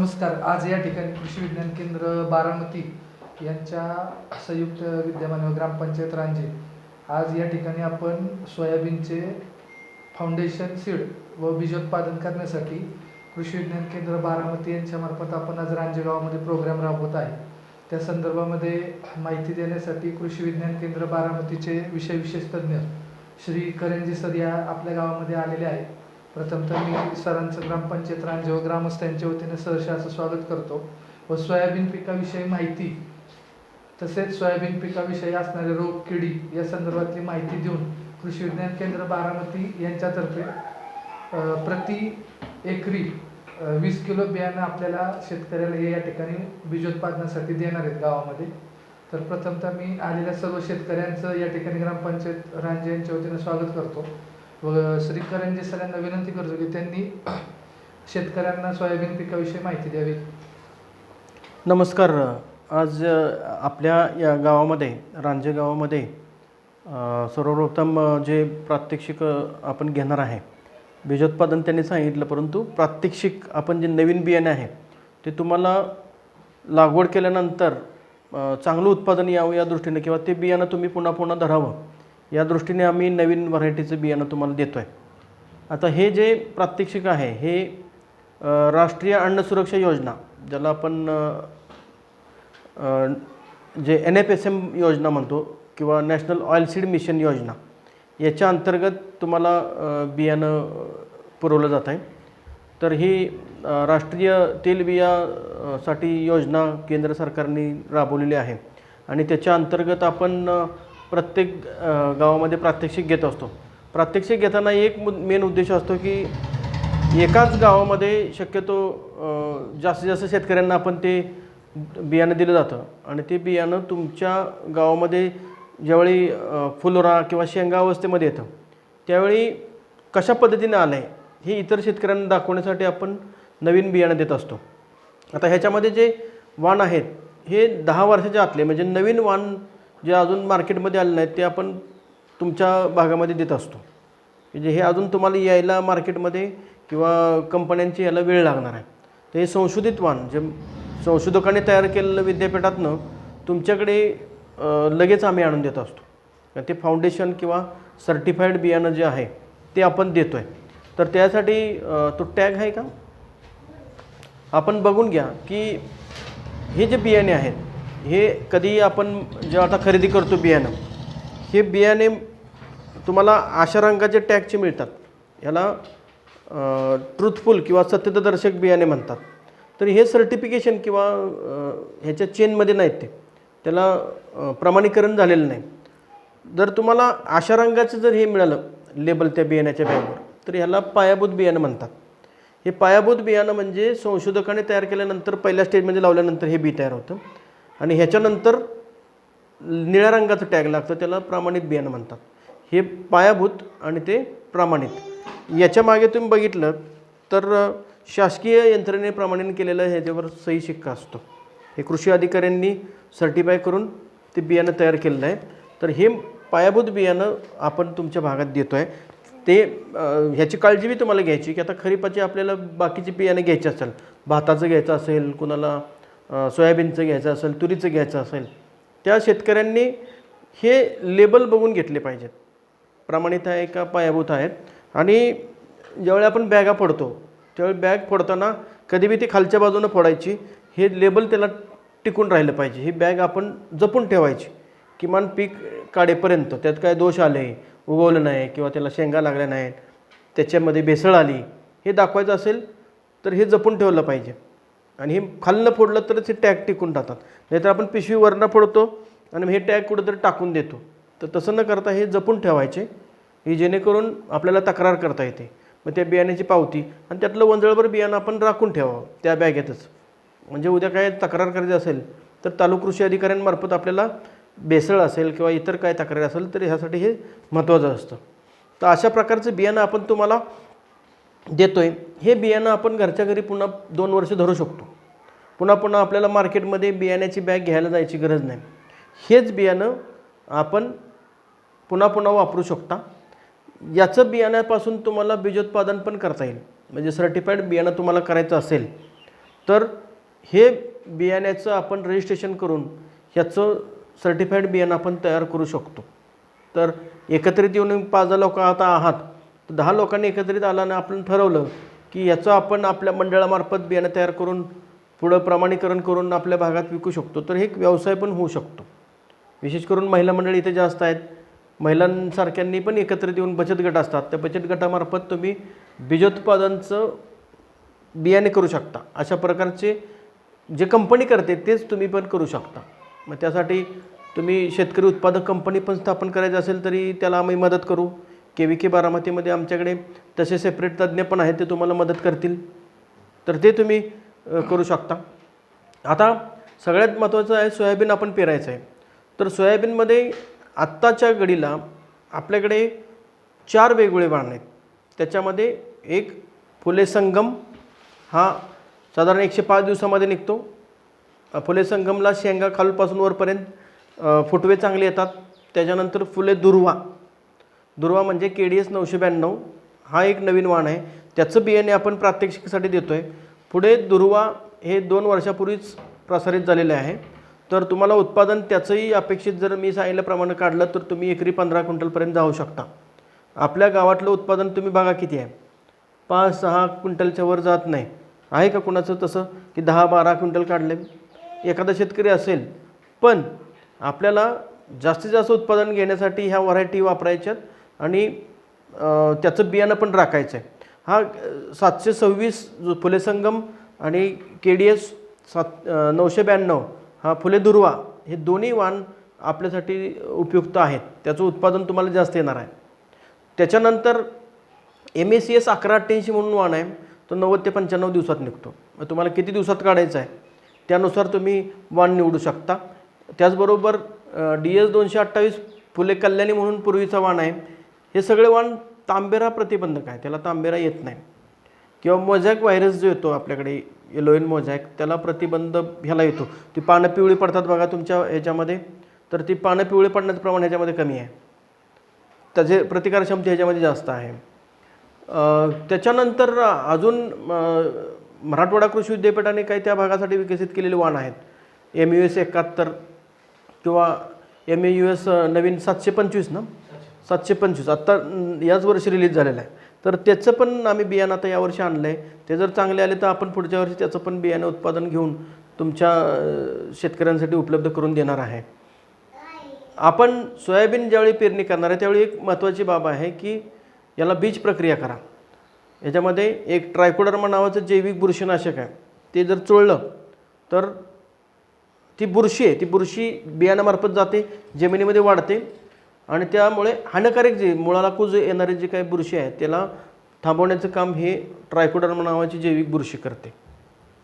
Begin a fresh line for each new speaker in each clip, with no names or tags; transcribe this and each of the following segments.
नमस्कार. आज या ठिकाणी कृषी विज्ञान केंद्र बारामती यांच्या संयुक्त विद्यमान व ग्रामपंचायत रांजे. आज या ठिकाणी आपण सोयाबीनचे फाउंडेशन सीड व बीजोत्पादन करण्यासाठी कृषी विज्ञान केंद्र बारामती यांच्यामार्फत आपण आज रांजे गावामध्ये प्रोग्राम राबवत आहे. त्या संदर्भामध्ये माहिती देण्यासाठी कृषी विज्ञान केंद्र बारामतीचे विषय विशेष तज्ज्ञ श्री करंजी सर या आपल्या गावामध्ये आलेले आहेत. प्रथमतः मी सरांचं ग्रामपंचायत रांजे व ग्रामस्थांच्या वतीने सहर्ष असं स्वागत करतो. व सोयाबीन पिकाविषयी माहिती तसेच सोयाबीन पिकाविषयी असणारे रोग किडी या संदर्भातली माहिती देऊन कृषी विज्ञान केंद्र बारामती यांच्यातर्फे प्रति एकरी वीस किलो बियाणं आपल्याला शेतकऱ्याला हे या ठिकाणी बीजोत्पादनासाठी देणार आहेत गावामध्ये. तर प्रथमतः मी आलेल्या सर्व शेतकऱ्यांचं या ठिकाणी ग्रामपंचायत रांजे यांच्या वतीने स्वागत करतो. व श्री करंजे सरांना विनंती करतो की त्यांनी शेतकऱ्यांना सोयाबीन पिकाविषयी माहिती द्यावी.
नमस्कार. आज आपल्या या गावामध्ये रांजे गावामध्ये सर्वप्रथम जे प्रात्यक्षिक आपण घेणार आहे बीजोत्पादन त्यांनी सांगितलं परंतु प्रात्यक्षिक आपण जे नवीन बियाणे आहे ते तुम्हाला लागवड केल्यानंतर चांगलं उत्पादन यावं या दृष्टीने किंवा ते बियाणं तुम्ही पुन्हा पुन्हा धरावं या दृष्टीने आम्ही नवीन व्हरायटीचं बियाणं तुम्हाला देतो आहे आता हे जे प्रात्यक्षिक आहे हे राष्ट्रीय अन्न सुरक्षा योजना ज्याला आपण जे एन एफ एस एम योजना म्हणतो किंवा नॅशनल ऑइल सीड मिशन योजना याच्या अंतर्गत तुम्हाला बियाणं पुरवलं जात आहे. तर ही राष्ट्रीय तेलबियासाठी साठी योजना केंद्र सरकारने राबवलेली आहे. आणि त्याच्या अंतर्गत आपण प्रत्येक गावामध्ये प्रात्यक्षिक घेत असतो. प्रात्यक्षिक घेताना एक मेन उद्देश असतो की एकाच गावामध्ये शक्यतो जास्तीत जास्त शेतकऱ्यांना आपण ते बियाणं दिलं जातं. आणि ते बियाणं तुमच्या गावामध्ये ज्यावेळी फुलोरा किंवा शेंगा अवस्थेमध्ये येतं त्यावेळी कशा पद्धतीने आलं आहे हे इतर शेतकऱ्यांना दाखवण्यासाठी आपण नवीन बियाणं देत असतो. आता ह्याच्यामध्ये जे वाण आहेत हे दहा वर्षाच्या आतले म्हणजे नवीन वाण जे अजून मार्केटमध्ये आले नाहीत ते आपण तुमच्या भागामध्ये देत असतो. म्हणजे हे अजून तुम्हाला यायला मार्केटमध्ये किंवा कंपन्यांची याला वेळ लागणार आहे. तर हे संशोधित वाण जे संशोधकाने तयार केलेलं विद्यापीठातनं तुमच्याकडे लगेच आम्ही आणून देत असतो. ते फाउंडेशन किंवा सर्टिफाईड बियाणं जे आहे ते आपण देतो आहे तर त्यासाठी तो टॅग आहे का? आपण बघून घ्या की हे जे बियाणे आहेत हे कधी आपण जेव्हा आता खरेदी करतो बियाणं हे बियाणे तुम्हाला अशा रंगाचे टॅगचे मिळतात. याला ट्रुथफुल किंवा सत्यतदर्शक बियाणे म्हणतात. तर हे सर्टिफिकेशन किंवा ह्याच्या चेनमध्ये नाहीत ते. त्याला प्रमाणीकरण झालेलं नाही. जर तुम्हाला अशा रंगाचं जर हे मिळालं लेबल त्या बियाण्याच्या बॅगवर तर ह्याला पायाभूत बियाणं म्हणतात. हे पायाभूत बियाणं म्हणजे संशोधकाने तयार केल्यानंतर पहिल्या स्टेजमध्ये लावल्यानंतर हे बी तयार होतं. आणि ह्याच्यानंतर निळ्या रंगाचं टॅग लागतं त्याला प्रमाणित बियाणं म्हणतात. हे पायाभूत आणि ते प्रामाणित याच्या मागे तुम्ही बघितलं तर शासकीय यंत्रणेने प्रमाणित केलेलं ह्याच्यावर सही शिक्का असतो. हे कृषी अधिकाऱ्यांनी सर्टिफाय करून ते बियाणं तयार केलेलं आहे. तर हे पायाभूत बियाणं आपण तुमच्या भागात देतो आहे ते ह्याची काळजी बी तुम्हाला घ्यायची की आता खरीपाची आपल्याला बाकीची बियाणं घ्यायची असेल भाताचं घ्यायचं असेल कुणाला सोयाबीनचं घ्यायचं असेल तुरीचं घ्यायचं असेल त्या शेतकऱ्यांनी हे लेबल बघून घेतले पाहिजेत. प्रमाणित आहे का पायाभूत आहेत? आणि ज्यावेळी आपण बॅगा फोडतो त्यावेळी बॅग फोडताना कधी बी ती खालच्या बाजूनं फोडायची हे लेबल त्याला टिकून राहिलं पाहिजे. ही बॅग आपण जपून ठेवायची. किमान पीक काढेपर्यंत त्यात काय दोष आले उगवलं नाही किंवा त्याला शेंगा लागल्या नाहीत त्याच्यामध्ये भेसळ आली हे दाखवायचं असेल तर हे जपून ठेवलं पाहिजे. आणि हे खाल्लं फोडलं तरच हे टॅग टिकून राहतात. नाहीतर आपण पिशवी वरनं फोडतो आणि मग हे टॅग कुठंतरी टाकून देतो. तर तसं न करता हे जपून ठेवायचे. हे जेणेकरून आपल्याला तक्रार करता येते. मग त्या बियाण्याची पावती आणि त्यातलं वंजळभर बियाणं आपण राखून ठेवावं त्या बॅगेतच. म्हणजे उद्या काय तक्रार करायची असेल तर तालुक कृषी अधिकाऱ्यांमार्फत आपल्याला बेसळ असेल किंवा इतर काय तक्रारी असेल तर ह्यासाठी हे महत्त्वाचं असतं. तर अशा प्रकारचं बियाणं आपण तुम्हाला देतो आहे हे बियाणं आपण घरच्या घरी पुन्हा दोन वर्ष धरू शकतो. पुन्हा पुन्हा आपल्याला मार्केटमध्ये बियाण्याची बॅग घ्यायला जायची गरज नाही. हेच बियाणं आपण पुन्हा पुन्हा वापरू शकता. याचं बियाण्यापासून तुम्हाला बीजोत्पादन पण करता येईल. म्हणजे सर्टिफाईड बियाणं तुम्हाला करायचं असेल तर हे बियाण्याचं आपण रजिस्ट्रेशन करून ह्याचं सर्टिफाईड बियाणं आपण तयार करू शकतो. तर एकत्रित येऊन पाच लोक आता आहात दहा लोकांनी एकत्रित आल्यानं आपण ठरवलं की याचं आपण आपल्या मंडळामार्फत बियाणं तयार करून पुढं प्रमाणीकरण करून आपल्या भागात विकू शकतो. तर हे एक व्यवसाय पण होऊ शकतो. विशेष करून महिला मंडळ इथे जास्त आहेत. महिलांसारख्यांनी पण एकत्रित येऊन बचत गट असतात. त्या बचत गटामार्फत तुम्ही बीजोत्पादनचं बियाणे करू शकता. अशा प्रकारचे जे कंपनी करते तेच तुम्ही पण करू शकता. मग त्यासाठी तुम्ही शेतकरी उत्पादक कंपनी पण स्थापन करायची असेल तरी त्याला आम्ही मदत करू. के व्ही के बारामतीमध्ये आमच्याकडे तसे सेपरेट तज्ज्ञ पण आहेत ते तुम्हाला मदत करतील. तर ते तुम्ही करू शकता. आता सगळ्यात महत्त्वाचं आहे सोयाबीन आपण पेरायचं आहे. तर सोयाबीनमध्ये आत्ताच्या घडीला आपल्याकडे चार वेगवेगळे वाण आहेत. त्याच्यामध्ये एक फुले संगम हा साधारण एकशे पाच दिवसामध्ये निघतो. फुले संगमला शेंगा खालपासून वरपर्यंत फुटवे चांगले येतात. त्याच्यानंतर फुले दुर्वा दुर्वा म्हणजे के डी एस नऊशे ब्याण्णव. हा एक नवीन वाण आहे. त्याचं बियाणे आपण प्रात्यक्षिकसाठी देतो आहे पुढे दुर्वा हे दोन वर्षापूर्वीच प्रसारित झालेले आहे. तर तुम्हाला उत्पादन त्याचंही अपेक्षित जर मी सांगितल्याप्रमाणे काढलं तर तुम्ही एकरी पंधरा क्विंटलपर्यंत जाऊ शकता. आपल्या गावातलं उत्पादन तुम्ही बघा किती आहे. पाच सहा क्विंटलच्या वर जात नाही. आहे का कुणाचं तसं? की दहा बारा क्विंटल काढले? एखादा शेतकरी असेल. पण आपल्याला जास्तीत जास्त उत्पादन घेण्यासाठी ह्या व्हरायटी वापरायच्यात. आणि त्याचं बियाणं पण राखायचं आहे. हा सातशे सव्वीस जो फुले संगम आणि के डी एस सात नऊशे ब्याण्णव हा फुले दुर्वा हे दोन्ही वाण आपल्यासाठी उपयुक्त आहेत. त्याचं उत्पादन तुम्हाला जास्त येणार आहे. त्याच्यानंतर एम ए सी एस अकरा अठ्ठ्याऐंशी म्हणून वाण आहे. तो नव्वद ते पंच्याण्णव दिवसात निघतो. मग तुम्हाला किती दिवसात काढायचा आहे? त्यानुसार तुम्ही वाण निवडू शकता. त्याचबरोबर डी एस दोनशे अठ्ठावीस फुले कल्याणी म्हणून पूर्वीचा वाण आहे. हे सगळे वाण तांबेरा प्रतिबंधक आहे त्याला तांबेरा येत नाही. किंवा मोझॅक व्हायरस जो येतो आपल्याकडे येलोईन मोझॅक त्याला प्रतिबंध ह्याला येतो. ती पानं पिवळी पडतात बघा तुमच्या ह्याच्यामध्ये तर ती पानं पिवळी पडण्याचं प्रमाण ह्याच्यामध्ये कमी आहे. त्याचे प्रतिकारक्षमता ह्याच्यामध्ये जास्त आहे. त्याच्यानंतर अजून मराठवाडा कृषी विद्यापीठाने काही त्या भागासाठी विकसित केलेले वाण आहेत. एम यू एस एकाहत्तर किंवा एम ए यू एस नवीन सातशे पंचवीस ना? सातशे पंचवीस. आत्ता याच वर्षी रिलीज झालेलं आहे. तर त्याचं पण आम्ही बियाणं आता यावर्षी आणलं आहे ते जर चांगले आले तर आपण पुढच्या वर्षी त्याचं पण बियाणं उत्पादन घेऊन तुमच्या शेतकऱ्यांसाठी उपलब्ध करून देणार आहे. आपण सोयाबीन ज्यावेळी पेरणी करणार आहे त्यावेळी एक महत्त्वाची बाब आहे की याला बीज प्रक्रिया करा. याच्यामध्ये एक ट्रायकोडर्मा नावाचं जैविक बुरशीनाशक आहे. ते जर चोळलं तर ती बुरशी आहे. ती बुरशी बियाण्यामार्फत जाते जमिनीमध्ये वाढते आणि त्यामुळे हानिकारक जे मुळाला कुज येणारी जे काही बुरशी आहे त्याला थांबवण्याचं काम हे ट्रायकोडर्मा नावाची जैविक बुरशी करते.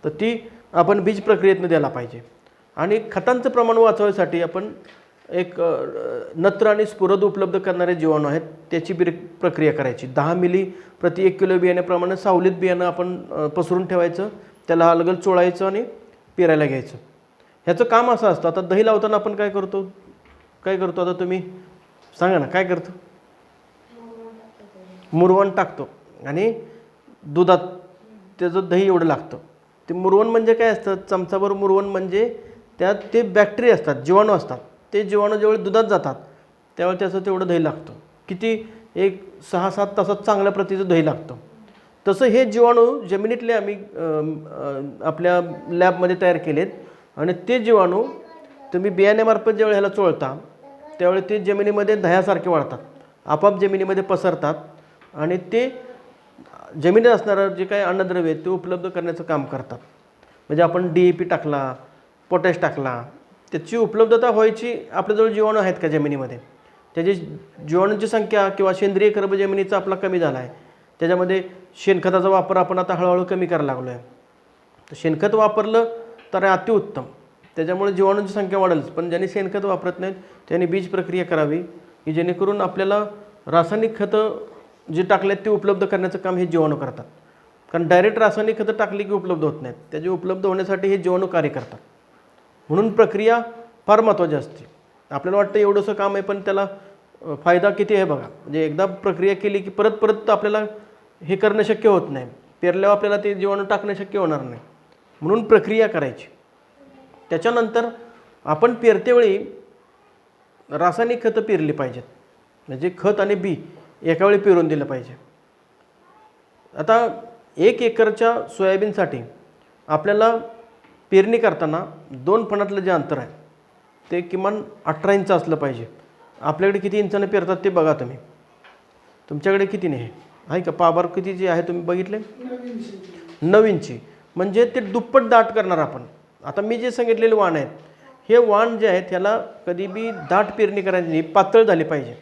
तर ती आपण बीज प्रक्रियेतनं द्यायला पाहिजे. आणि खतांचं प्रमाण वाचवण्यासाठी आपण एक नत्र आणि स्फुरद उपलब्ध करणारे जीवाणू आहेत त्याची बिर प्रक्रिया करायची. दहा मिली प्रति एक किलो बियाण्याप्रमाणे सावलीत बियाणं आपण पसरून ठेवायचं त्याला अलगल चोळायचं आणि पेरायला घ्यायचं. ह्याचं काम असं असतं. आता दही लावताना आपण काय करतो? काय करतो आता तुम्ही? सांगा ना काय करतो? मुरवण टाकतो. आणि दुधात त्याचं दही एवढं लागतं. ते मुरवण म्हणजे काय असतं? चमचाभर मुरवण म्हणजे त्यात ते बॅक्टेरिया असतात जीवाणू असतात. ते जीवाणू जेवढे दुधात जातात त्यावेळी त्याचं तेवढं दही लागतं. किती? एक सहा सात तासात चांगल्या प्रतीचं दही लागतं. तसं हे जीवाणू जमिनीतले आम्ही आपल्या लॅबमध्ये तयार केलेत. आणि ते जीवाणू तुम्ही बियाण्यामार्फत ज्यावेळी ह्याला चोळता त्यावेळी ते जमिनीमध्ये दह्यासारखे वाढतात. आपाप जमिनीमध्ये पसरतात आणि ते जमिनीत असणारं जे काही अन्नद्रव्य आहे ते उपलब्ध करण्याचं काम करतात. म्हणजे आपण डी ए पी टाकला पोटॅश टाकला त्याची उपलब्धता व्हायची आपल्याजवळ जीवाणू आहेत का जमिनीमध्ये? त्याची जीवाणूंची संख्या किंवा सेंद्रिय कर्ब जमिनीचा आपला कमी झाला आहे त्याच्यामध्ये शेणखताचा वापर आपण आता हळूहळू कमी करायला लागलो आहे तर शेणखत वापरलं तर अतिउत्तम. त्याच्यामुळे जीवाणूंची संख्या वाढेलच. पण ज्यांनी शेणखत वापरत नाहीत त्यांनी बीज प्रक्रिया करावी की जेणेकरून आपल्याला रासायनिक खतं जे टाकलेत ते उपलब्ध करण्याचं काम हे जीवाणू करतात. कारण डायरेक्ट रासायनिक खतं टाकली की उपलब्ध होत नाहीत. त्याचे उपलब्ध होण्यासाठी हे जीवाणू कार्य करतात. म्हणून प्रक्रिया फार महत्त्वाची असते. आपल्याला वाटतं एवढंसं काम आहे पण त्याला फायदा किती आहे बघा. म्हणजे एकदा प्रक्रिया केली की परत परत आपल्याला हे करणं शक्य होत नाही. पेरल्यावर आपल्याला ते जीवाणू टाकणं शक्य होणार नाही. म्हणून प्रक्रिया करायची. त्याच्यानंतर आपण पेरतेवेळी रासायनिक खतं पेरली पाहिजेत. म्हणजे खत आणि बी एका वेळी पेरून दिलं पाहिजे. आता एक एकरच्या सोयाबीनसाठी आपल्याला पेरणी करताना दोन फणातलं जे अंतर आहे ते किमान अठरा इंच असलं पाहिजे. आपल्याकडे किती इंचाने पेरतात ते बघा तुम्ही. तुमच्याकडे किती नाही? आहे का? पाबार किती जे आहे तुम्ही बघितले? नऊ इंची. म्हणजे ते दुप्पट दाट करणार आपण. आता मी जे सांगितलेले वाण आहेत हे वाण जे आहेत ह्याला कधी बी दाट पेरणी करायची नाही पातळ झाली पाहिजे.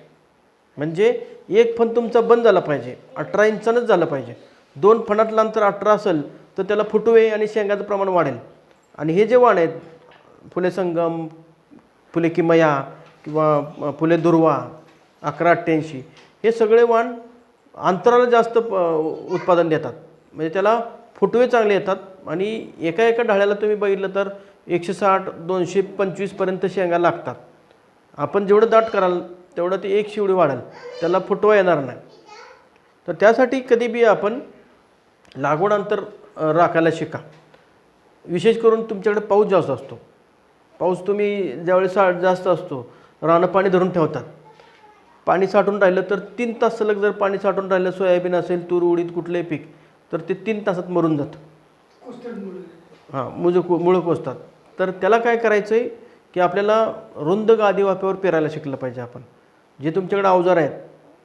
म्हणजे एक फण तुमचा बंद झाला पाहिजे अठरा इंचानंच झालं पाहिजे. दोन फणातलं अंतर अठरा असेल तर त्याला फुटवे आणि शेंगाचं प्रमाण वाढेल. आणि हे जे वाण आहेत फुले संगम फुले किमया किंवा फुले दुर्वा अकरा अठ्ठ्याऐंशी हे सगळे वाण अंतराला जास्त प उत्पादन देतात. म्हणजे त्याला फुटवे चांगले येतात आणि एका एका ढाळ्याला तुम्ही बघितलं तर एकशे साठ दोनशे पंचवीसपर्यंत शेंगा लागतात. आपण जेवढं दाट कराल तेवढं ते एक शिवडी वाढेल. त्याला फुटवा येणार नाही. तर त्यासाठी कधी बी आपण लागवड अंतर राखायला शिका. विशेष करून तुमच्याकडे पाऊस जास्त असतो. पाऊस तुम्ही ज्यावेळेस जास्त असतो रानं पाणी धरून ठेवतात. पाणी साठून राहिलं तर तीन तास सलग जर पाणी साठून राहिलं सोयाबीन असेल तूर उडीद कुठलंही पीक तर ते तीन तासात मरून जातं. हां मुज मुळं कोसतात. तर त्याला काय करायचं आहे की आपल्याला रुंद गादी वाफ्यावर पेरायला शिकलं पाहिजे आपण. जे तुमच्याकडे अवजार आहेत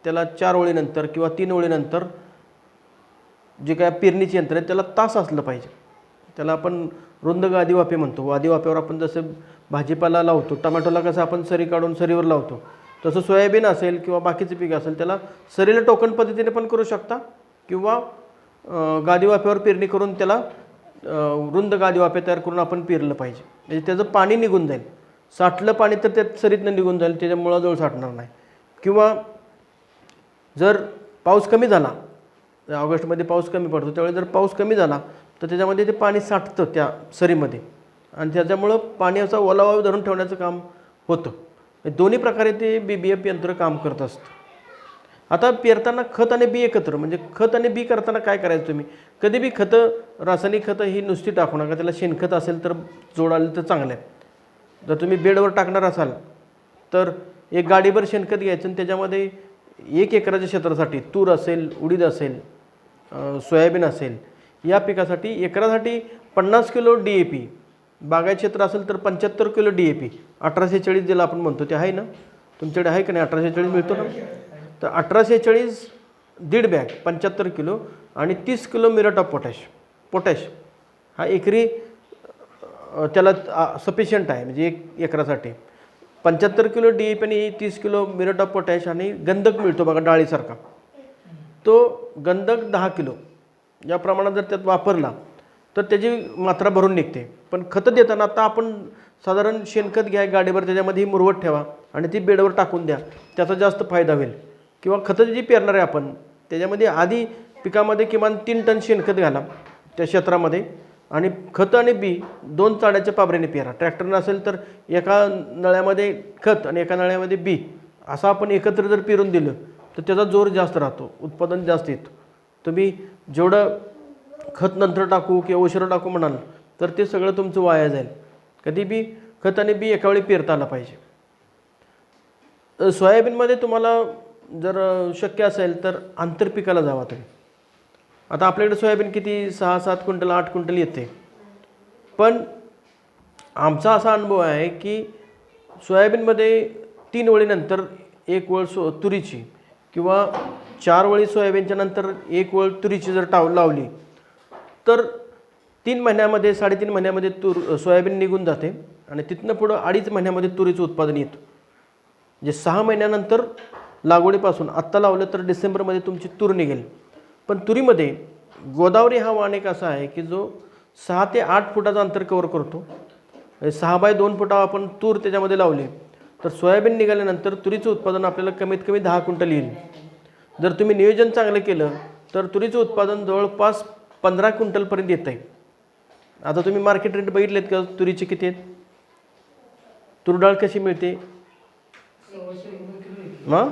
त्याला चार ओळीनंतर किंवा तीन ओळीनंतर जे काय पेरणीचे यंत्र आहे त्याला तास असलं पाहिजे. त्याला आपण रुंद गादी वाफे म्हणतो. वादी वाफ्यावर आपण जसं भाजीपाला लावतो टमॅटोला कसं आपण सरी काढून सरीवर लावतो. तसं सोयाबीन असेल किंवा बाकीचं पीक असेल त्याला सरीला टोकन पद्धतीने पण करू शकता किंवा गादी वाफ्यावर पेरणी करून त्याला रुंद गादी वाफे तयार करून आपण पिरलं पाहिजे. म्हणजे त्याचं पाणी निघून जाईल. साठलं पाणी तर त्यात सरीतनं निघून जाईल त्याच्या मुळाजवळ साठणार नाही. किंवा जर पाऊस कमी झाला ऑगस्टमध्ये पाऊस कमी पडतो त्यावेळी जर पाऊस कमी झाला तर त्याच्यामध्ये ते पाणी साठतं त्या सरीमध्ये. आणि त्याच्यामुळं पाण्याचा ओलावा धरून ठेवण्याचं काम होतं. दोन्ही प्रकारे ते बी बी एफ यंत्र काम करत असतं. आता पेरताना खत आणि बी एकत्र म्हणजे खत आणि बी करताना काय करायचं तुम्ही? कधी बी खतं रासायनिक खतं ही नुसती टाकू नका त्याला शेणखत असेल तर जोड तर चांगलं आहे. जर तुम्ही बेडवर टाकणार असाल तर एक गाडीभर शेणखत घ्यायचं आणि त्याच्यामध्ये एक एकराच्या क्षेत्रासाठी तूर असेल उडीद असेल सोयाबीन असेल या पिकासाठी एकरासाठी पन्नास किलो डी ए पी बागायत क्षेत्र असेल तर पंच्याहत्तर किलो डी ए पी अठराशे चाळीस ज्याला आपण म्हणतो ते आहे ना? तुमच्याकडे आहे का नाही? अठराशे चाळीस मिळतो ना? तर अठराशे चाळीस दीड बॅग पंच्याहत्तर किलो आणि तीस kilo muriate of potash. Potash हा एकरी त्याला सफिशियंट आहे म्हणजे एक एकरासाठी. पंच्याहत्तर किलो डी ए पी आणि तीस किलो मिरट ऑफ पोटॅश आणि गंधक मिळतो बघा डाळीसारखा. तो गंधक दहा किलो या प्रमाणात जर त्यात वापरला तर त्याची मात्रा भरून निघते. पण खतं देताना आता आपण साधारण शेणखत घ्या गाडीवर त्याच्यामध्ये मुरवत मुरवट ठेवा आणि ती बेडवर टाकून द्या. त्याचा जास्त फायदा होईल. किंवा खतं जी पेरणार आहे आपण त्याच्यामध्ये आधी पिकामध्ये किमान तीन टन शेणखत घाला त्या क्षेत्रामध्ये आणि खत आणि बी दोन चाड्याच्या पाबऱ्याने पेरा. ट्रॅक्टरनं असेल तर एका नळ्यामध्ये खत आणि एका नळ्यामध्ये बी असं आपण एकत्र जर पेरून दिलं तर त्याचा जोर जास्त राहतो उत्पादन जास्त येतं. तुम्ही जेवढं खत नंतर टाकू किंवा उशीर टाकू म्हणाल तर ते सगळं तुमचं वाया जाईल. कधी बी खत आणि बी एकावेळी पेरता आलं पाहिजे. सोयाबीनमध्ये तुम्हाला जर शक्य असेल तर आंतरपिकाला जावा तुम्ही. आता आपल्याकडे सोयाबीन किती सहा सात क्विंटल आठ क्विंटल येते. पण आमचा असा अनुभव आहे की सोयाबीनमध्ये तीन ओळीनंतर एक वळ सो तुरीची किंवा चार ओळी सोयाबीनच्या नंतर एक वळ तुरीची जर टाव लावली तर तीन महिन्यामध्ये साडेतीन महिन्यामध्ये तूर सोयाबीन निघून जाते आणि तिथनं पुढं अडीच महिन्यामध्ये तुरीचं उत्पादन येतं. म्हणजे सहा महिन्यानंतर लागवडीपासून आत्ता लावलं तर डिसेंबरमध्ये तुमची तूर निघेल. पण तुरीमध्ये गोदावरी हा वाण एक असा आहे की जो सहा ते आठ फुटाचं अंतर कवर करतो. म्हणजे सहा बाय दोन फुटा आपण तूर त्याच्यामध्ये लावली तर सोयाबीन निघाल्यानंतर तुरीचं उत्पादन आपल्याला कमीत कमी दहा क्विंटल येईल. जर तुम्ही नियोजन चांगलं केलं तर तुरीचं उत्पादन जवळपास पंधरा क्विंटलपर्यंत येतं आहे आता तुम्ही मार्केट रेट बघितलेत का? तुरीचे किती आहेत? तुरडाळ कशी मिळते? मग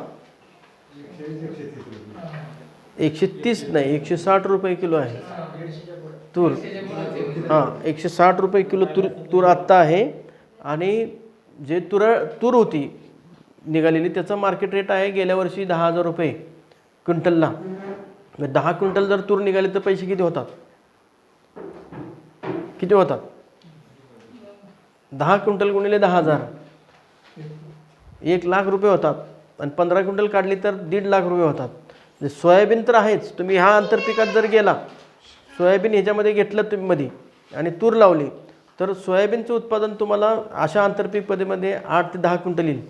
एकशे तीस नाही एकशे साठ रुपये किलो आहे. तूर. हां एकशे साठ रुपये किलो तूर तूर आत्ता आहे. आणि जे तुर तूर होती निघालेली त्याचा मार्केट रेट आहे गेल्या वर्षी दहा हजार रुपये क्विंटलला. मग दहा क्विंटल जर तूर निघाले तर पैसे किती होतात? किती होतात? दहा क्विंटल गुणिले दहा हजार. एक लाख रुपये होतात. आणि पंधरा क्विंटल काढली तर दीड लाख रुपये होतात. म्हणजे सोयाबीन तर आहेच. तुम्ही ह्या आंतरपिकात जर गेला सोयाबीन ह्याच्यामध्ये घेतलं तुम्ही मध्ये आणि तूर लावली तर सोयाबीनचं उत्पादन तुम्हाला अशा आंतरपीक पद्धतीमध्ये आठ ते दहा क्विंटल येईल.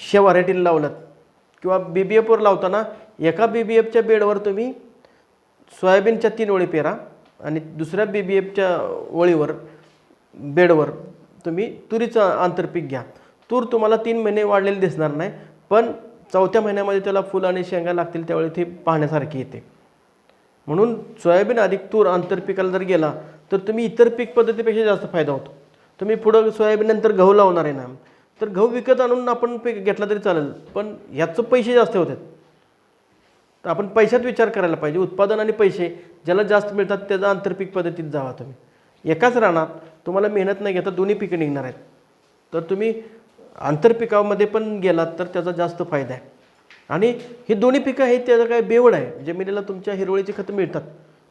शे व्हरायटीला लावलं. किंवा बी बी एफवर लावताना एका बी बी एफच्या बेडवर तुम्ही सोयाबीनच्या तीन ओळी पेरा आणि दुसऱ्या बी बी एफच्या ओळीवर बेडवर तुम्ही तुरीचं आंतरपीक घ्या. तूर तुम्हाला तीन महिने वाढलेली दिसणार नाही पण चौथ्या महिन्यामध्ये त्याला फुल आणि शेंगा लागतील त्यावेळी ती पाहण्यासारखी येते. म्हणून सोयाबीन अधिक तूर आंतरपिकाला जर गेला तर तुम्ही इतर पीक पद्धतीपेक्षा जास्त फायदा होतो. तुम्ही पुढं सोयाबीननंतर गहू लावणार आहे ना तर गहू विकत आणून आपण पीक घेतला तरी चालेल पण ह्याचं पैसे जास्त होतात. तर आपण पैशात विचार करायला पाहिजे उत्पादन आणि पैसे ज्याला जास्त मिळतात त्याचा आंतरपीक पद्धतीत जावा तुम्ही. एकाच रानात तुम्हाला मेहनत नाही घेता दोन्ही पिकं निघणार आहेत. तर तुम्ही आंतरपिकामध्ये पण गेलात तर त्याचा जास्त फायदा आहे. आणि ही दोन्ही पिकं आहेत त्याचं काय बेवड आहे. जमिनीला तुमच्या हिरवळीची खतं मिळतात.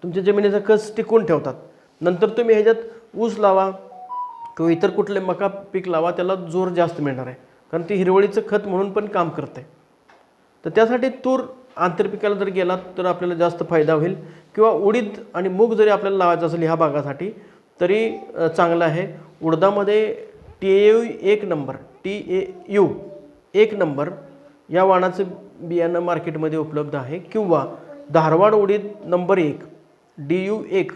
तुमच्या जमिनीचा कस टिकून ठेवतात. नंतर तुम्ही ह्याच्यात ऊस लावा किंवा इतर कुठले मका पीक लावा त्याला जोर जास्त मिळणार आहे. कारण ती हिरवळीचं खत म्हणून पण काम करते तर त्यासाठी तूर आंतरपिकाला जर गेलात तर आपल्याला जास्त फायदा होईल. किंवा उडीद आणि मूग जरी आपल्याला लावायचं असेल ह्या भागासाठी तरी चांगलं आहे. उडदामध्ये टी ए यू एक नंबर. टी ए यू एक नंबर. या वाणाचं बियाणं मार्केटमध्ये उपलब्ध आहे. किंवा धारवाड उडीद नंबर एक डी यू एक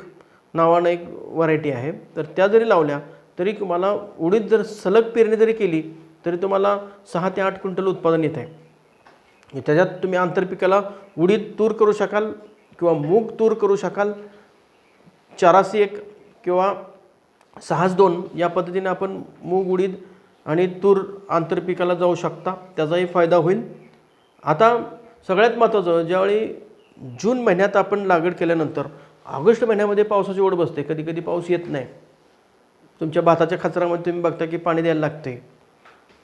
नावानं एक व्हरायटी आहे. तर त्या जरी लावल्या तरी तुम्हाला उडीद जर सलग पेरणी जरी केली तरी तुम्हाला सहा ते आठ क्विंटल उत्पादन येत आहे. त्याच्यात तुम्ही आंतरपिकाला उडीद तूर करू शकाल किंवा मूग तूर करू शकाल. चारासी एक किंवा सहाच दोन या पद्धतीने आपण मूग उडीद आणि तूर आंतरपिकाला जाऊ शकता त्याचाही फायदा होईल. आता सगळ्यात महत्त्वाचं ज्यावेळी जून महिन्यात आपण लागवड केल्यानंतर ऑगस्ट महिन्यामध्ये पावसाची ओढ बसते. कधी कधी पाऊस येत नाही. तुमच्या भाताच्या खचरामध्ये तुम्ही बघता की पाणी द्यायला लागते.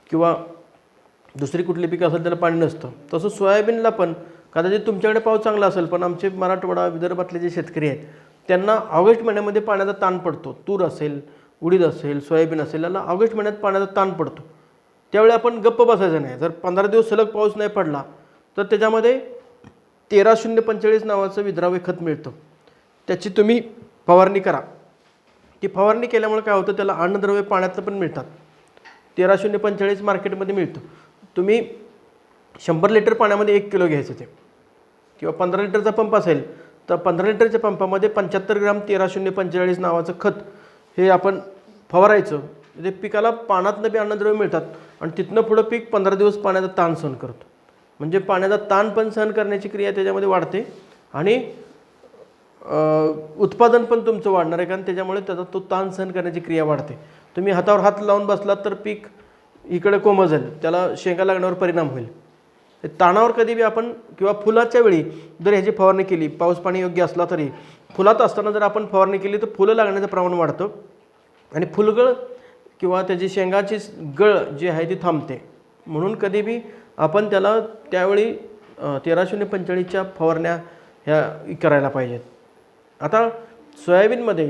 किंवा दुसरी कुठली पिकं असेल त्याला पाणी नसतं. तसं सोयाबीनला पण कदाचित तुमच्याकडे पाऊस चांगला असेल पण आमचे मराठवाडा विदर्भातले जे शेतकरी आहेत त्यांना ऑगस्ट महिन्यामध्ये पाण्याचा ताण पडतो. तूर असेल उडीद असेल सोयाबीन असेल याला ऑगस्ट महिन्यात पाण्याचा ताण पडतो. त्यावेळी आपण गप्प बसायचं नाही. जर पंधरा दिवस सलग पाऊस नाही पडला तर त्याच्यामध्ये तेरा शून्य पंचेचाळीस नावाचं विद्राव्य खत मिळतं. त्याची तुम्ही फवारणी करा. ती फवारणी केल्यामुळे काय होतं त्याला अन्नद्रव्य पाण्यातलं पण मिळतात. तेरा शून्य पंचेचाळीस मार्केटमध्ये मिळतं. तुम्ही शंभर लिटर पाण्यामध्ये एक किलो घ्यायचं ते. किंवा पंधरा लिटरचा पंप असेल तर पंधरा लिटरच्या पंपामध्ये पंच्याहत्तर ग्राम तेरा शून्य पंचेचाळीस नावाचं खत हे आपण फवारायचं. ते पिकाला पाण्यातनं बी अन्नद्रव्य मिळतात. आणि तिथनं पुढं पीक पंधरा दिवस पाण्याचा ताण सहन करतो. म्हणजे पाण्याचा ताण पण सहन करण्याची क्रिया त्याच्यामध्ये वाढते. आणि उत्पादन पण तुमचं वाढणार आहे. कारण त्याच्यामुळे त्याचा तो ताण सहन करण्याची क्रिया वाढते. तुम्ही हातावर हात लावून बसलात तर पीक इकडे कोमजल त्याला शेंगा लागण्यावर परिणाम होईल. ते ताणावर कधी बी आपण किंवा फुलाच्या वेळी जर ह्याची फवारणी केली पाऊस पाणी योग्य असला तरी फुलात असताना जर आपण फवारणी केली तर फुलं लागण्याचं प्रमाण वाढतं. आणि फुलगळ किंवा त्याची शेंगाची गळ जी आहे ती थांबते. म्हणून कधी बी आपण त्याला त्यावेळी तेरा शून्य पंचेचाळीसच्या फवारण्या ह्या करायला पाहिजेत. आता सोयाबीनमध्ये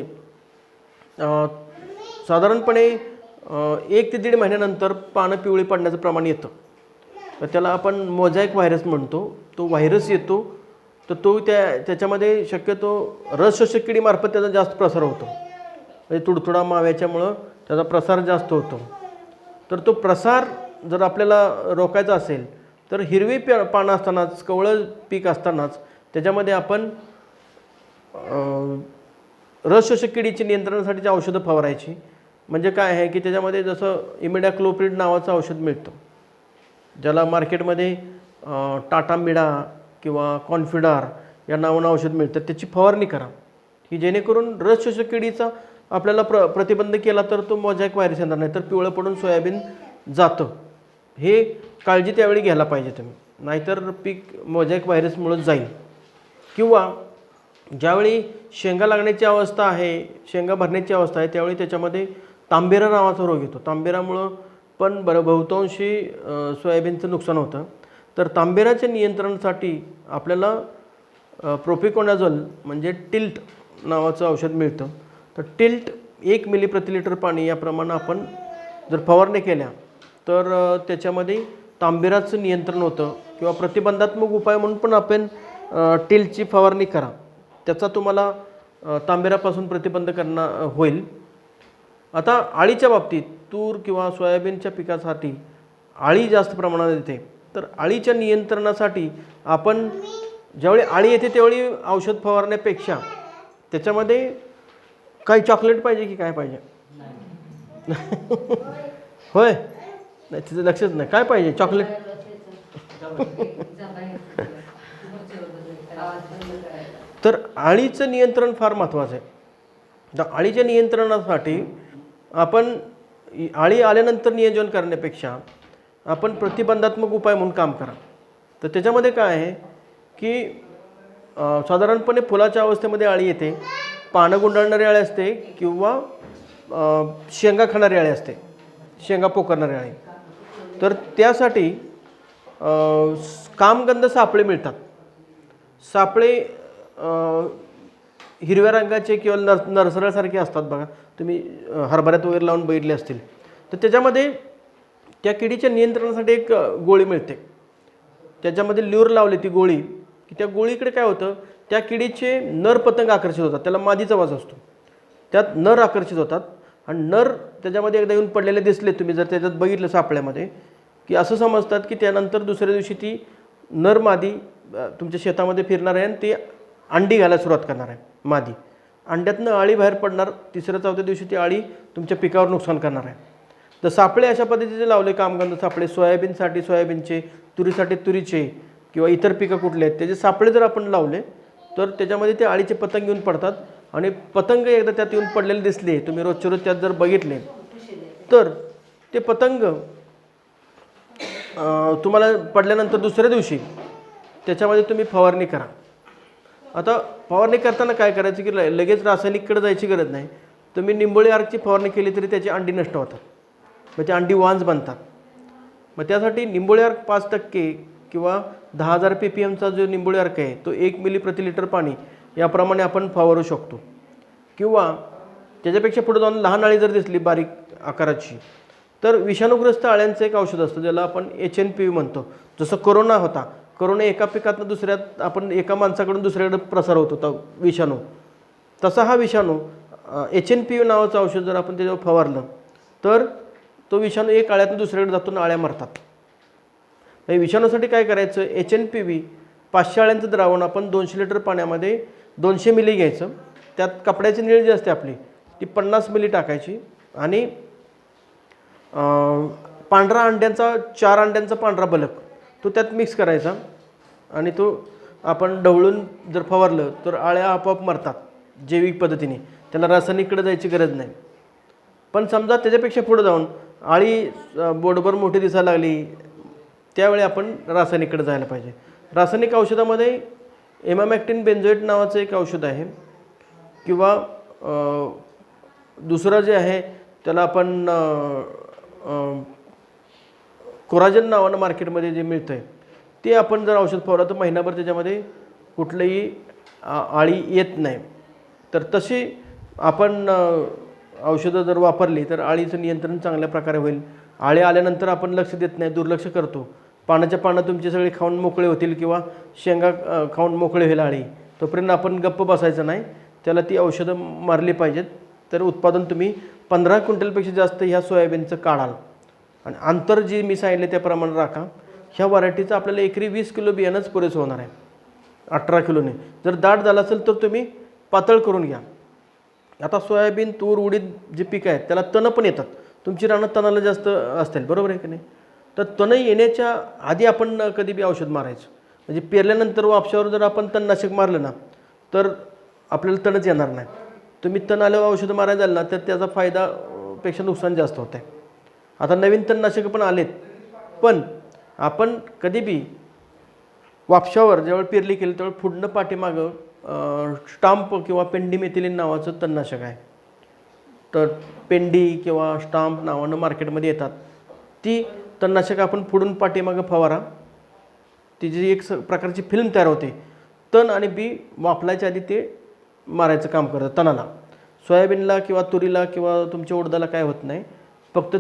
साधारणपणे एक ते दीड महिन्यानंतर पानं पिवळी पडण्याचं प्रमाण येतं. तर त्याला आपण मोझॅक व्हायरस म्हणतो. तो व्हायरस येतो तर तो त्या त्याच्यामध्ये शक्यतो रस शोषक किडीमार्फत त्याचा जास्त प्रसार होतो. म्हणजे तुडतुडा माव्याच्यामुळं त्याचा प्रसार जास्त होतो. तर तो प्रसार जर आपल्याला रोखायचा असेल तर हिरवी प पानं असतानाच कवळं पीक असतानाच त्याच्यामध्ये आपण अं, रस शोषक किडीची नियंत्रणासाठीची औषधं फवारायची. म्हणजे काय आहे की त्याच्यामध्ये जसं इमिडॅक्लोप्रिड नावाचं औषध मिळतं. ज्याला मार्केटमध्ये टाटा मिडा किंवा कॉन्फिडार या नावानं औषध मिळतं त्याची फवारणी करा. की जेणेकरून रस शोषक किडीचा आपल्याला प्र प्रतिबंध केला तर तो मोझॅक व्हायरस येणार नाही तर पिवळं पडून सोयाबीन जातं. हे काळजी त्यावेळी घ्यायला पाहिजे तुम्ही. नाहीतर पीक मोझॅक व्हायरसमुळं जाईल. किंवा ज्यावेळी शेंगा लागण्याची अवस्था आहे शेंगा भरण्याची अवस्था आहे त्यावेळी त्याच्यामध्ये तांबेरा नावाचा रोग येतो. तांबेरामुळं पण बरं बहुतांशी सोयाबीनचं नुकसान होतं. तर तांबेराच्या नियंत्रणासाठी आपल्याला अ, म्हणजे टिल्ट नावाचं औषध मिळतं. तर टिल्ट एक मिली प्रति लिटर पाणी याप्रमाणे आपण जर फवारणी केल्या तर त्याच्यामध्ये तांबेराचं नियंत्रण होतं किंवा प्रतिबंधात्मक उपाय म्हणून पण आपण टिलची टिल्टची फवारणी करा. त्याचा तुम्हाला तांबेरापासून प्रतिबंध करणं होईल. आता आळीच्या बाबतीत तूर किंवा सोयाबीनच्या पिकासाठी आळी जास्त प्रमाणात येते. तर अळीच्या नियंत्रणासाठी आपण ज्यावेळी आळी येते त्यावेळी औषध फवारण्यापेक्षा त्याच्यामध्ये काही चॉकलेट पाहिजे की काय पाहिजे? होय. नाही तिचं लक्षच नाही. काय पाहिजे? चॉकलेट? तर आळीचं नियंत्रण फार महत्त्वाचं आहे. तर आळीच्या नियंत्रणासाठी आपण आळी आल्यानंतर नियोजन करण्यापेक्षा आपण प्रतिबंधात्मक उपाय म्हणून काम करा. तर त्याच्यामध्ये काय आहे की साधारणपणे फुलाच्या अवस्थेमध्ये आळी येते पानं गुंडाळणारी आळी असते किंवा शेंगा खाणारी आळी असते शेंगा पोकरणारी आळी तर त्यासाठी कामगंध सापळे मिळतात. सापळे हिरव्या रंगाचे किंवा नर नरसऱ्यासारखे असतात बघा. तुम्ही हरभऱ्यात वगैरे लावून बघितले असतील. तर त्याच्यामध्ये त्या किडीच्या नियंत्रणासाठी एक गोळी मिळते. त्याच्यामध्ये ल्यूर लावली ती गोळी की त्या गोळीकडे काय होतं त्या किडीचे नर पतंग आकर्षित होतात त्याला मादीचा वास असतो. त्यात नर आकर्षित होतात आणि नर त्याच्यामध्ये एकदा येऊन पडलेले दिसले तुम्ही जर त्याच्यात बघितलं सापळ्यामध्ये की असं समजतात की त्यानंतर दुसऱ्या दिवशी ती नर मादी तुमच्या शेतामध्ये फिरणार आहे आणि ती अंडी घालायला सुरुवात करणार आहे मादी. अंड्यातनं आळी बाहेर पडणार तिसऱ्या चौथ्या दिवशी ती आळी तुमच्या पिकावर नुकसान करणार आहे. तर सापळे अशा पद्धतीचे लावले कामगंध सापळे सोयाबीनसाठी सोयाबीनचे तुरीसाठी तुरीचे किंवा इतर पिकं कुठले आहेत त्याचे सापळे जर आपण लावले तर त्याच्यामध्ये ते आळीचे पतंग येऊन पडतात. आणि पतंग एकदा त्यात येऊन पडलेले दिसले तुम्ही रोजच्या रोज त्यात जर बघितले तर ते पतंग तुम्हाला पडल्यानंतर दुसऱ्या दिवशी त्याच्यामध्ये तुम्ही फवारणी करा. आता फवारणी करताना काय करायचं की लगेच रासायनिककडे जायची गरज नाही. तुम्ही निंबोळी आर्कची फवारणी केली तरी त्याची अंडी नष्ट होतात. मग अंडी वांज बनतात. मग त्यासाठी निंबोळी अर्क पाच टक्के किंवा दहा हजार पी पी एमचा जो निंबोळी अर्क आहे तो एक मिली प्रति लिटर पाणी याप्रमाणे आपण फवारू शकतो. किंवा त्याच्यापेक्षा पुढे जाऊन लहान अळी जर दिसली बारीक आकाराची तर विषाणूग्रस्त अळ्यांचं एक औषध असतं ज्याला आपण एच एन पी व्ही म्हणतो. जसं कोरोना होता कोरोना एका पिकातनं दुसऱ्यात आपण एका माणसाकडून दुसऱ्याकडे प्रसार होत होता विषाणू. तसा हा विषाणू एच एन पी व्ही नावाचं औषध जर आपण त्याच्यावर फवारलं तर तो विषाणू एक आळ्यातून दुसऱ्याकडे जातो आणि आळ्या मरतात. म्हणजे विषाणूसाठी काय करायचं? एच एन पी व्ही पाचशे आळ्यांचं द्रावण आपण दोनशे लिटर पाण्यामध्ये दोनशे मिली घ्यायचं. त्यात कपड्याची निळ जी असते आपली ती पन्नास मिली टाकायची आणि पांढरा अंड्यांचा चार अंड्यांचा पांढरा बलक तो त्यात मिक्स करायचा आणि तो आपण ढवळून जर फवारलं तर आळ्या आपोआप मरतात जैविक पद्धतीने. त्याला रासायनिककडे जायची गरज नाही. पण समजा त्याच्यापेक्षा पुढे जाऊन आळी अं, बोटभर मोठी दिसायला लागली त्यावेळी आपण रासायनिककडे जायला पाहिजे. रासायनिक औषधामध्ये एमामॅक्टिन बेन्झोएट नावाचं एक औषध आहे. किंवा दुसरं जे आहे त्याला आपण कोराजन नावानं मार्केटमध्ये जे मिळतं आहे ते आपण जर औषध फवारलं तर महिनाभर त्याच्यामध्ये कुठलंही आ- आळी येत नाही. तर तशी आपण औषधं जर वापरली तर आळीचं नियंत्रण चांगल्या प्रकारे होईल. आळे आल्यानंतर आपण लक्ष देत नाही दुर्लक्ष करतो. पानाच्या पानं तुमचे सगळे खाऊन मोकळे होतील किंवा शेंगा खाऊन मोकळे होईल आळी. तोपर्यंत आपण गप्प बसायचं नाही. त्याला ती औषधं मारली पाहिजेत. तर उत्पादन तुम्ही पंधरा क्विंटलपेक्षा जास्त ह्या सोयाबीनचं काढाल. आणि अंतर जी मी सांगितले त्याप्रमाणे राखा. ह्या व्हरायटीचं आपल्याला एकरी वीस किलो बियाणंच पुरेसं होणार आहे. अठरा किलोने. जर दाट झाला असेल तर तुम्ही पातळ करून घ्या. आता सोयाबीन तूर उडीद जे पीक आहेत त्याला तणं पण येतात. तुमची रानं तणाला जास्त असतील बरोबर आहे की नाही? तर तणं येण्याच्या आधी आपण कधी बी औषध मारायचं. म्हणजे पेरल्यानंतर वापशावर जर आपण तणनाशक मारलं ना तर आपल्याला तणच येणार नाही. तुम्ही तण आल्यावर औषधं मारायला जाल ना तर त्याचा फायदा पेक्षा नुकसान जास्त होतं आहे आता नवीन तणनाशकं पण आलेत. पण आपण कधी बी वापशावर ज्यावेळी पेरली केली त्यावेळी पुढनं पाठीमागं स्टाम्प किंवा पेंडीमेथिलीन नावाचं तणनाशक आहे. तर पेंडी किंवा स्टाम्प नावानं मार्केटमध्ये येतात. ती तणनाशक आपण पुढून पाठीमागं फवारा. तिची एक स प्रकारची फिल्म तयार होते. तण आणि बी वापरायच्या आधी ते मारायचं काम करतं तणाला. सोयाबीनला किंवा तुरीला किंवा तुमच्या उडदाला काय होत नाही. फक्त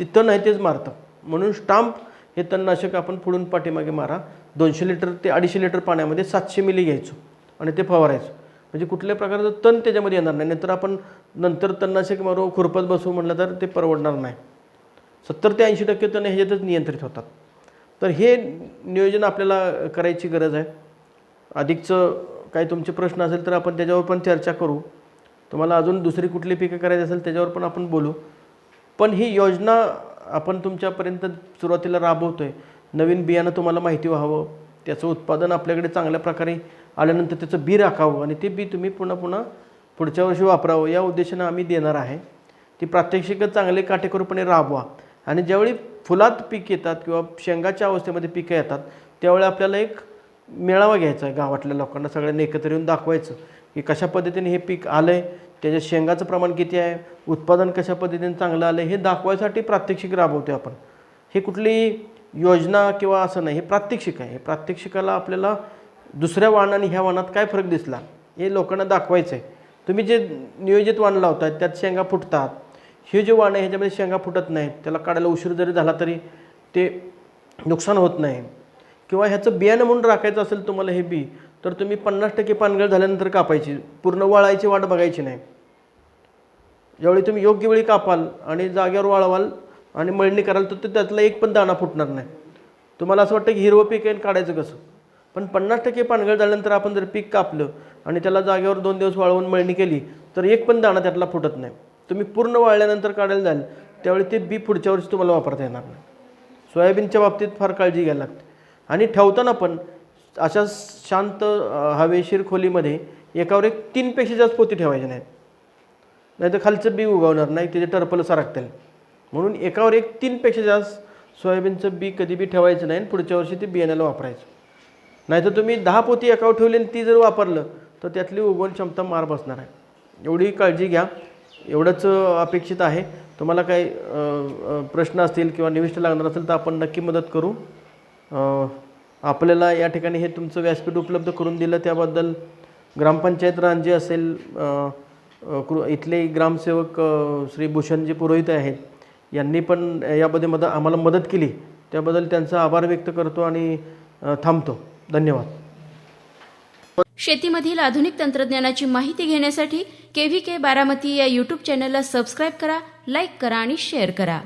ते तण आहे तेच मारतं. म्हणून स्टाम्प हे तणनाशक आपण पुढून पाठीमागे मारा. दोनशे लिटर ते अडीचशे लिटर पाण्यामध्ये सातशे मिली घ्यायचो. आणि ते फवारायचं. म्हणजे कुठल्या प्रकारचं तण त्याच्यामध्ये येणार नाही. नाहीतर आपण नंतर तणनाशक मारू खुरपत बसू म्हटलं तर ते परवडणार नाही. सत्तर ते ऐंशी टक्के तण ह्याच्यातच नियंत्रित होतात. तर हे नियोजन आपल्याला करायची गरज आहे. अधिकचं काही तुमचे प्रश्न असेल तर आपण त्याच्यावर पण चर्चा करू. तुम्हाला अजून दुसरी कुठली पिकं करायची असेल त्याच्यावर पण आपण बोलू. पण ही योजना आपण तुमच्यापर्यंत सुरुवातीला राबवतो आहे नवीन बियाणं तुम्हाला माहिती व्हावं. त्याचं उत्पादन आपल्याकडे चांगल्या प्रकारे आल्यानंतर त्याचं बी राखावं आणि ते बी तुम्ही पुन्हा पुन्हा पुढच्या वर्षी वापरावं या उद्देशानं आम्ही देणार आहे. ती प्रात्यक्षिकं चांगले काटेकोरपणे राबवा. आणि ज्यावेळी फुलात पीक येतात किंवा शेंगाच्या अवस्थेमध्ये पिकं येतात त्यावेळी आपल्याला एक मेळावा घ्यायचा आहे गावातल्या लोकांना सगळ्यांना एकत्र येऊन दाखवायचं की कशा पद्धतीने हे पीक आलं आहे त्याच्या शेंगाचं प्रमाण किती आहे उत्पादन कशा पद्धतीने चांगलं आलं आहे हे दाखवायसाठी प्रात्यक्षिक राबवतो आपण. हे कुठली योजना किंवा असं नाही हे प्रात्यक्षिक आहे. हे प्रात्यक्षिकाला आपल्याला दुसऱ्या वाहनाने ह्या वाहनात काय फरक दिसला? हे लोकांना दाखवायचं आहे तुम्ही जे नियोजित वाण लावतात त्यात शेंगा फुटतात. हे जे वाण आहे ह्याच्यामध्ये शेंगा फुटत नाहीत. त्याला काढायला उशीर जरी झाला तरी ते नुकसान होत नाही. किंवा ह्याचं बियाणं म्हणून राखायचं असेल तुम्हाला हे बी तर तुम्ही पन्नास टक्के पानगळ झाल्यानंतर कापायची. पूर्ण वाळायची वाट बघायची नाही. ज्यावेळी तुम्ही योग्य वेळी कापाल आणि जागेवर वाळवाल आणि मळणी कराल तर ते त्यातला एक पण दाणा फुटणार नाही. तुम्हाला असं वाटतं की हिरवं पीक आहे आणि काढायचं कसं? पण पन्नास टक्के पानगळ झाल्यानंतर आपण जर पीक कापलं आणि त्याला जागेवर दोन दिवस वाळवून मळणी केली तर एक पण दाणा त्यातला फुटत नाही. तुम्ही पूर्ण वाळल्यानंतर काढायला जाल त्यावेळी ते बी पुढच्या वर्षी तुम्हाला वापरता येणार नाही. सोयाबीनच्या बाबतीत फार काळजी घ्यायला लागते. आणि ठेवताना पण अशा शांत हवेशीर खोलीमध्ये एकावर एक तीनपेक्षा जास्त पोती ठेवायचे नाहीत. नाही तर खालचं बी उगवणार नाही त्याचे टर्पल सारखतील म्हणून एकावर एक तीनपेक्षा जास्त सोयाबीनचं बी कधी बी ठेवायचं नाही आणि पुढच्या वर्षी ते बियाण्याला वापरायचं. नाहीतर तुम्ही दहा पोती एकावर ठेवली आणि ती जर वापरलं तर त्यातली उगवण क्षमता मार बसणार आहे. एवढी काळजी घ्या. एवढंच अपेक्षित आहे. तुम्हाला काही प्रश्न असतील किंवा निविष्ट लागणार असेल तर आपण नक्की मदत करू. आपल्याला या ठिकाणी हे तुमचं व्यासपीठ उपलब्ध करून दिलं. त्याबद्दल ग्रामपंचायत रांजे असेल कृ इथले ग्रामसेवक श्री भूषणजी पुरोहित आहेत. यांनी पण यामध्ये मद आम्हाला मदत केली. त्याबद्दल त्यांचा आभार व्यक्त करतो आणि थांबतो. धन्यवाद.
शेतीमधील आधुनिक तंत्रज्ञानाची माहिती घेण्यासाठी केव्ही के बारामती या यूट्यूब चॅनलला सबस्क्राईब करा लाईक करा आणि शेअर करा.